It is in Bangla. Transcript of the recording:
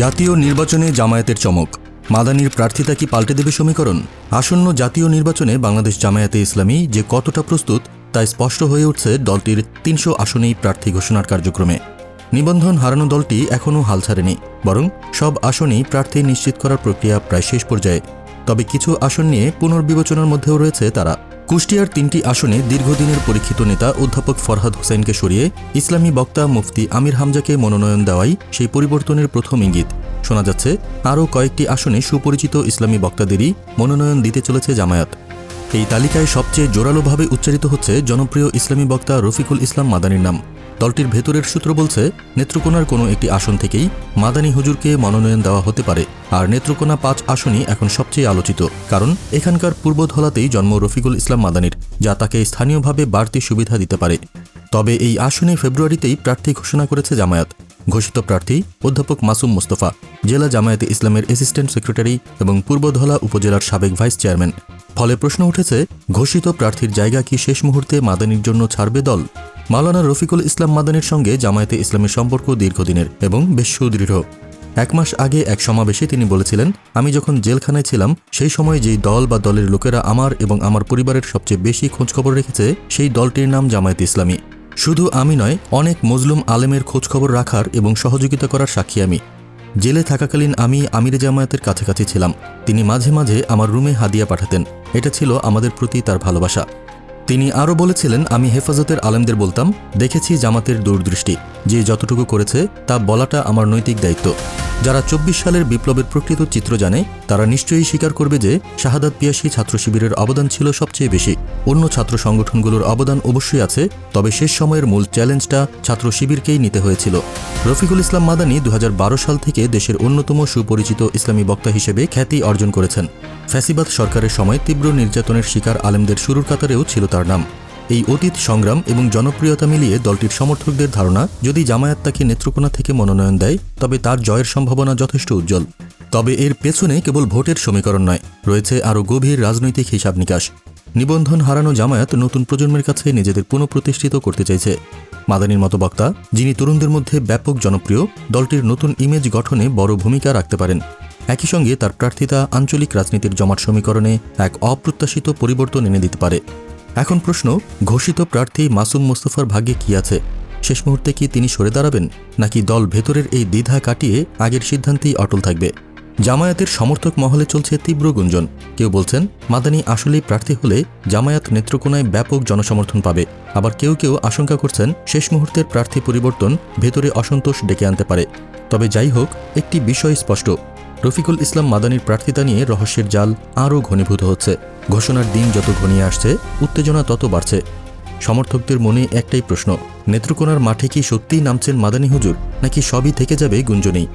জাতীয় নির্বাচনে জামায়াতের চমক। মাদানির প্রার্থিতা কি পাল্টে দেবে সমীকরণ? আসন্ন জাতীয় নির্বাচনে বাংলাদেশ জামায়াতে ইসলামী যে কতটা প্রস্তুত, তা স্পষ্ট হয়ে উঠছে দলটির তিনশো আসনেই প্রার্থী ঘোষণার কার্যক্রমে। নিবন্ধন হারানো দলটি এখনও হাল ছাড়েনি, বরং সব আসনেই প্রার্থী নিশ্চিত করার প্রক্রিয়া প্রায় শেষ পর্যায়ে। তবে কিছু আসন নিয়ে পুনর্বিবেচনার মধ্যেও রয়েছে তারা। কুষ্টিয়ার তিনটি আসনে দীর্ঘদিনের পরীক্ষিত নেতা অধ্যাপক ফরহাদ হোসেনকে সরিয়ে ইসলামী বক্তা মুফতি আমির হামজাকে মনোনয়ন দেওয়াই সেই পরিবর্তনের প্রথম ইঙ্গিত। শোনা যাচ্ছে, আরও কয়েকটি আসনে সুপরিচিত ইসলামী বক্তাদেরই মনোনয়ন দিতে চলেছে জামায়াত। এই তালিকায় সবচেয়ে জোরালোভাবে উচ্চারিত হচ্ছে জনপ্রিয় ইসলামী বক্তা রফিকুল ইসলাম মাদানির নাম। দলটির ভেতরের সূত্র বলছে, নেত্রকোনার কোনো একটি আসন থেকেই মাদানী হুজুরকে মনোনয়ন দেওয়া হতে পারে। আর নেত্রকোনা পাঁচ আসনই এখন সবচেয়ে আলোচিত, কারণ এখানকার পূর্বধলাতেই জন্ম রফিকুল ইসলাম মাদানির, যা তাকে স্থানীয়ভাবে বাড়তি সুবিধা দিতে পারে। তবে এই আসনে ফেব্রুয়ারিতেই প্রার্থী ঘোষণা করেছে জামায়াত। ঘোষিত প্রার্থী অধ্যাপক মাসুম মোস্তফা, জেলা জামায়াতে ইসলামের অ্যাসিস্ট্যান্ট সেক্রেটারি এবং পূর্বধলা উপজেলার সাবেক ভাইস চেয়ারম্যান। ফলে প্রশ্ন উঠেছে, ঘোষিত প্রার্থীর জায়গা কি শেষ মুহূর্তে মাদানির জন্য ছাড়বে দল? মাওলানা রফিকুল ইসলাম মাদানির সঙ্গে জামায়াতে ইসলামের সম্পর্ক দীর্ঘদিনের এবং বেশ সুদৃঢ়। এক মাস আগে এক সমাবেশে তিনি বলেছিলেন, আমি যখন জেলখানায় ছিলাম, সেই সময় যেই দল বা দলের লোকেরা আমার এবং আমার পরিবারের সবচেয়ে বেশি খোঁজখবর রেখেছে, সেই দলটির নাম জামায়াতে ইসলামী। শুধু আমি নয়, অনেক মজলুম আলেমের খোঁজখবর রাখার এবং সহযোগিতা করার সাক্ষী আমি। জেলে থাকাকালীন আমি আমির জামায়াতের কাছাকাছি ছিলাম। তিনি মাঝে মাঝে আমার রুমে হাদিয়া পাঠাতেন। এটা ছিল আমাদের প্রতি তার ভালোবাসা। তিনি আরও বলেছিলেন, আমি হেফাজতের আলেমদের বলতাম, দেখেছি জামাতের দূরদৃষ্টি, যে যতটুকু করেছে, তা বলাটা আমার নৈতিক দায়িত্ব। যারা চব্বিশ সালের বিপ্লবের প্রকৃত চিত্র জানে, তারা নিশ্চয়ই স্বীকার করবে যে শাহাদাত পিয়াসী ছাত্র শিবিরের অবদান ছিল সবচেয়ে বেশি। অন্য ছাত্র সংগঠনগুলোর অবদান অবশ্যই আছে, তবে শেষ সময়ের মূল চ্যালেঞ্জটা ছাত্র শিবিরকেই নিতে হয়েছিল। রফিকুল ইসলাম মাদানি দু সাল থেকে দেশের অন্যতম সুপরিচিত ইসলামী বক্তা হিসেবে খ্যাতি অর্জন করেছেন। ফ্যাসিবাদ সরকারের সময় তীব্র নির্যাতনের শিকার আলেমদের শুরুর কাতারেও ছিল তার নাম। এই অতীত সংগ্রাম এবং জনপ্রিয়তা মিলিয়ে দলটির সমর্থকদের ধারণা, যদি জামায়াত তাকে নেত্রকোনা থেকে মনোনয়ন দেয়, তবে তার জয়ের সম্ভাবনা যথেষ্ট উজ্জ্বল। তবে এর পেছনে কেবল ভোটের সমীকরণ নয়, রয়েছে আরও গভীর রাজনৈতিক হিসাব নিকাশ। নিবন্ধন হারানো জামায়াত নতুন প্রজন্মের কাছে নিজেদের পুনঃপ্রতিষ্ঠিত করতে চাইছে। মাদানির মতো বক্তা, যিনি তরুণদের মধ্যে ব্যাপক জনপ্রিয়, দলটির নতুন ইমেজ গঠনে বড় ভূমিকা রাখতে পারেন। একই সঙ্গে তার প্রার্থিতা আঞ্চলিক রাজনীতির জমাট সমীকরণে এক অপ্রত্যাশিত পরিবর্তন এনে দিতে পারে। এখন প্রশ্ন, ঘোষিত প্রার্থী মাসুম মোস্তফার ভাগ্যে কি আছে? শেষ মুহূর্তে কি তিনি সরে দাঁড়াবেন? নাকি দল ভেতরের এই দ্বিধা কাটিয়ে আগের সিদ্ধান্তেই অটল থাকবে? জামায়াতের সমর্থক মহলে চলছে তীব্র গুঞ্জন। কেউ বলছেন, মাদানি আসলেই প্রার্থী হলে জামায়াত নেত্রকোনায় ব্যাপক জনসমর্থন পাবে। আবার কেউ কেউ আশঙ্কা করছেন, শেষ মুহূর্তের প্রার্থী পরিবর্তন ভেতরে অসন্তোষ ডেকে আনতে পারে। তবে যাই হোক, একটি বিষয় স্পষ্ট। রফিকুল ইসলাম মাদানির প্রার্থিতা নিয়ে রহস্যের জাল আরও ঘনীভূত হচ্ছে। ঘোষণার দিন যত ঘনিয়ে আসছে, উত্তেজনা তত বাড়ছে। সমর্থকদের মনে একটাই প্রশ্ন, নেত্রকোনার মাঠে কি সত্যিই নামছেন মাদানী হুজুর, নাকি সবই থেকে যাবে গুঞ্জনেই?